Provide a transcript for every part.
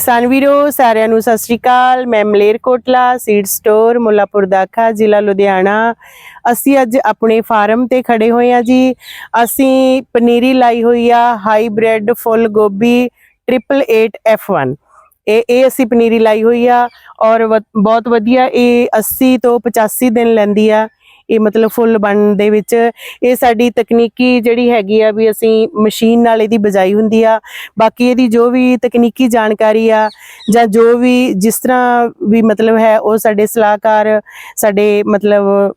ਕਿਸਾਨ ਵੀਰੋ, ਸਾਰਿਆਂ ਨੂੰ ਸਤਿ ਸ਼੍ਰੀ ਅਕਾਲ। ਮੈਂ ਮਲੇਰਕੋਟਲਾ ਸੀਡ ਸਟੋਰ ਮੁੱਲਾਪੁਰ ਦਾਖਾ ਜ਼ਿਲ੍ਹਾ ਲੁਧਿਆਣਾ। ਅਸੀਂ ਅੱਜ ਆਪਣੇ ਫਾਰਮ ਤੇ ਖੜੇ ਹੋਏ ਆ ਜੀ। ਅਸੀਂ ਪਨੀਰੀ ਲਾਈ ਹੋਈ ਆ, ਹਾਈਬ੍ਰਿਡ ਫੁੱਲ ਗੋਭੀ 888F1 ਇਹ ਇਹ ਅਸੀਂ ਪਨੀਰੀ ਲਾਈ ਹੋਈ ਆ ਔਰ ਵ- ਬਹੁਤ ਵਧੀਆ, ਇਹ 80 ਤੋਂ 85 ਦਿਨ ਲੈਂਦੀ ਆ। ਇਹ ਮਤਲਬ ਫੁੱਲ ਬਣਨ ਦੇ ਵਿੱਚ ਇਹ ਸਾਡੀ ਤਕਨੀਕੀ ਜਿਹੜੀ ਹੈਗੀ ਆ ਵੀ ਅਸੀਂ ਮਸ਼ੀਨ ਨਾਲ ਇਹਦੀ ਬਜਾਈ ਹੁੰਦੀ ਆ। ਬਾਕੀ ਇਹਦੀ ਜੋ ਵੀ ਤਕਨੀਕੀ ਜਾਣਕਾਰੀ ਆ ਜਾਂ ਜੋ ਵੀ ਜਿਸ ਤਰ੍ਹਾਂ ਵੀ ਮਤਲਬ ਹੈ ਉਹ ਸਾਡੇ ਸਲਾਹਕਾਰ ਸਾਡੇ ਮਤਲਬ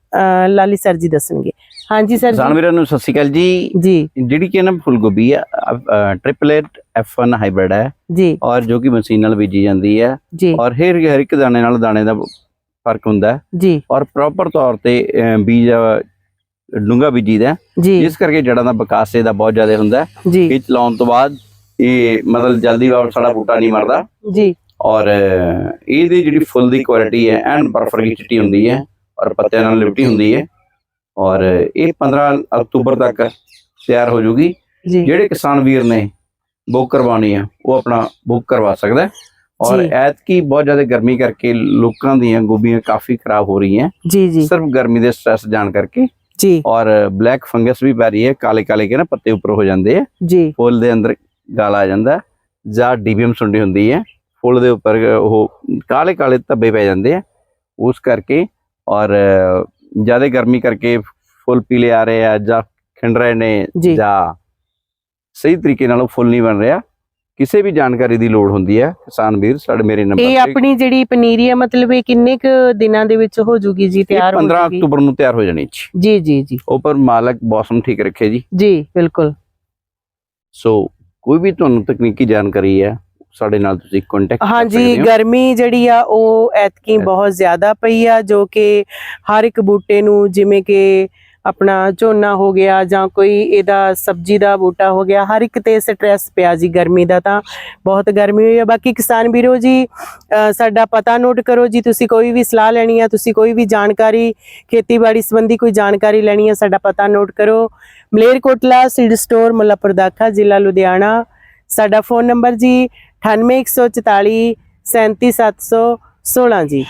ਲਾਲੀ ਸਰ ਜੀ ਦੱਸਣਗੇ। ਹਾਂਜੀ ਸਰ ਜੀ। ਵੀਰਾਂ ਨੂੰ ਸਤਿ ਸ਼੍ਰੀ ਅਕਾਲ ਜੀ। ਜੀ। ਜਿਹੜੀ ਕਿ ਨਾ ਫੁੱਲ ਗੋਭੀ ਆ ਟ੍ਰਿਪਲੇਟ F1 ਹਾਈਬ੍ਰਿਡ ਹੈ ਜੀ। ਔਰ ਜੋ ਕਿ ਮਸ਼ੀਨ ਨਾਲ ਬੀਜੀ ਜਾਂਦੀ ਹੈ ਔਰ ਹਰ ਹਰ ਇੱਕ ਦਾਣੇ ਨਾਲ ਦਾਣੇ ਦਾ ਫ਼ਰਕ ਹੁੰਦਾ ਜੀ। ਔਰ ਪ੍ਰੋਪਰ ਤੌਰ ਤੇ ਬੀਜ ਡੂੰਗਾ ਬੀਜੀਦਾ ਜਿਸ ਕਰਕੇ ਜੜਾਂ ਦਾ ਵਿਕਾਸ ਇਹਦਾ ਬਹੁਤ ਜ਼ਿਆਦਾ ਹੁੰਦਾ ਇਹ ਚਲਾਉਣ ਤੋਂ ਬਾਅਦ ਇਹ ਮਤਲਬ ਜਲਦੀ ਵਾਰ ਸਾਡਾ ਬੂਟਾ ਨਹੀਂ ਮਰਦਾ। ਜੀ। ਔਰ ਇਹਦੀ ਜਿਹੜੀ ਫੁੱਲ ਦੀ ਕੁਆਲਿਟੀ ਹੈ ਐਨ ਬਰਫ ਵਰਗੀ ਚਿੱਟੀ ਹੁੰਦੀ ਹੈ ਔਰ ਪੱਤਿਆਂ ਨਾਲ ਲਿਪਟੀ ਹੁੰਦੀ ਹੈ। ਔਰ ਇਹ 15 ਅਕਤੂਬਰ ਤੱਕ ਤਿਆਰ ਹੋ ਜੂਗੀ ਜਿਹੜੇ ਕਿਸਾਨ ਵੀਰ ਨੇ ਬੁੱਕ ਕਰਵਾਉਣੀ ਆ ਉਹ ਆਪਣਾ ਬੁੱਕ ਕਰਵਾ ਸਕਦਾ। ਔਰ ਜੀ। ਐਤਕੀ ਬਹੁਤ ਜ਼ਿਆਦਾ ਗਰਮੀ ਕਰਕੇ ਲੋਕਾਂ ਦੀਆਂ ਗੋਭੀਆਂ ਕਾਫੀ ਖਰਾਬ ਹੋ ਰਹੀਆਂ ਜੀ ਜੀ ਸਿਰਫ ਗਰਮੀ ਦੇ ਸਟ੍ਰੈਸ ਜਾਣ ਕਰਕੇ ਜੀ ਔਰ ਬਲੈਕ ਫੰਗਸ ਵੀ ਪੈ ਰਹੀ ਹੈ ਕਾਲੇ ਕਾਲੇ ਕੇ ਨਾ ਪੱਤੇ ਉੱਪਰ ਹੋ ਜਾਂਦੇ ਆ ਜੀ ਫੁੱਲ ਦੇ ਅੰਦਰ ਗਾਲ ਆ ਜਾਂਦਾ ਹੈ, ਜਾਂ ਡੀਬੀਐਮ ਸੁੰਡੀ ਹੁੰਦੀ ਹੈ ਫੁੱਲ ਦੇ ਉੱਪਰ ਉਹ ਕਾਲੇ ਕਾਲੇ ਧੱਬੇ ਪੈ ਜਾਂਦੇ ਆ ਉਸ ਕਰਕੇ ਔਰ ਜ਼ਿਆਦਾ ਗਰਮੀ ਕਰਕੇ ਫੁੱਲ ਪੀਲੇ ਆ ਰਹੇ ਆ ਜਾਂ ਖਿੰਡ ਰਹੇ ਨੇ ਜੀ। ਜਾਂ ਸਹੀ ਤਰੀਕੇ ਨਾਲ ਉਹ ਫੁੱਲ ਨਹੀਂ ਬਣ ਰਿਹਾ ਕਿਸੇ ਵੀ ਜਾਣਕਾਰੀ ਦੀ ਲੋੜ ਹੁੰਦੀ ਹੈ ਕਿਸਾਨ ਵੀਰ ਸਾਡੇ ਮੇਰੇ ਨੰਬਰ ਇਹ ਆਪਣੀ ਜਿਹੜੀ ਪਨੀਰੀ ਹੈ ਮਤਲਬ ਇਹ ਕਿੰਨੇ ਕੁ ਦਿਨਾਂ ਦੇ ਵਿੱਚ ਹੋ ਜੂਗੀ ਜੀ? ਤਿਆਰ ਹੋ 15 ਜੂਗੀ? ਅਕਤੂਬਰ ਨੂੰ ਤਿਆਰ ਹੋ ਜਾਣੀ ਜੀ। ਜੀ ਜੀ ਜੀ। ਉੱਪਰ ਮਾਲਕ ਮੌਸਮ ਠੀਕ ਰੱਖੇ ਜੀ। ਜੀ ਬਿਲਕੁਲ। ਸੋ ਕੋਈ ਵੀ ਤੁਹਾਨੂੰ ਤਕਨੀਕੀ ਜਾਣਕਾਰੀ ਹੈ ਸਾਡੇ ਨਾਲ ਤੁਸੀਂ ਕੰਟੈਕਟ ਹਾਂਜੀ ਗਰਮੀ ਜਿਹੜੀ ਆ ਉਹ ਐਤਕੀ। ਬਹੁਤ ਜ਼ਿਆਦਾ ਪਈ ਆ ਜੋ ਕਿ ਹਰ ਇੱਕ ਬੂਟੇ ਨੂੰ ਜਿਵੇਂ ਕਿ ਆਪਣਾ ਝੋਨਾ ਹੋ ਗਿਆ ਜਾਂ ਕੋਈ ਇਹਦਾ ਸਬਜ਼ੀ ਦਾ ਬੂਟਾ ਹੋ ਗਿਆ, ਹਰ ਇੱਕ ਤੇ ਸਟ੍ਰੈਸ ਪਿਆ ਜੀ ਗਰਮੀ ਦਾ ਤਾਂ, ਬਹੁਤ ਗਰਮੀ ਹੋਈ ਆ। ਬਾਕੀ ਕਿਸਾਨ ਵੀਰੋ ਜੀ ਸਾਡਾ ਪਤਾ ਨੋਟ ਕਰੋ ਜੀ, ਤੁਸੀਂ ਕੋਈ ਵੀ ਸਲਾਹ ਲੈਣੀ ਆ, ਤੁਸੀਂ ਕੋਈ ਵੀ ਜਾਣਕਾਰੀ, ਖੇਤੀਬਾੜੀ ਸੰਬੰਧੀ ਕੋਈ ਜਾਣਕਾਰੀ ਲੈਣੀ ਆ, ਸਾਡਾ ਪਤਾ ਨੋਟ ਕਰੋ। ਮਲੇਰਕੋਟਲਾ ਸੀਡ ਸਟੋਰ, ਮੁੱਲਾਪੁਰ ਦਾਖਾ ਜ਼ਿਲ੍ਹਾ ਲੁਧਿਆਣਾ। ਸਾਡਾ ਫੋਨ ਨੰਬਰ ਜੀ 98144 37716 ਜੀ।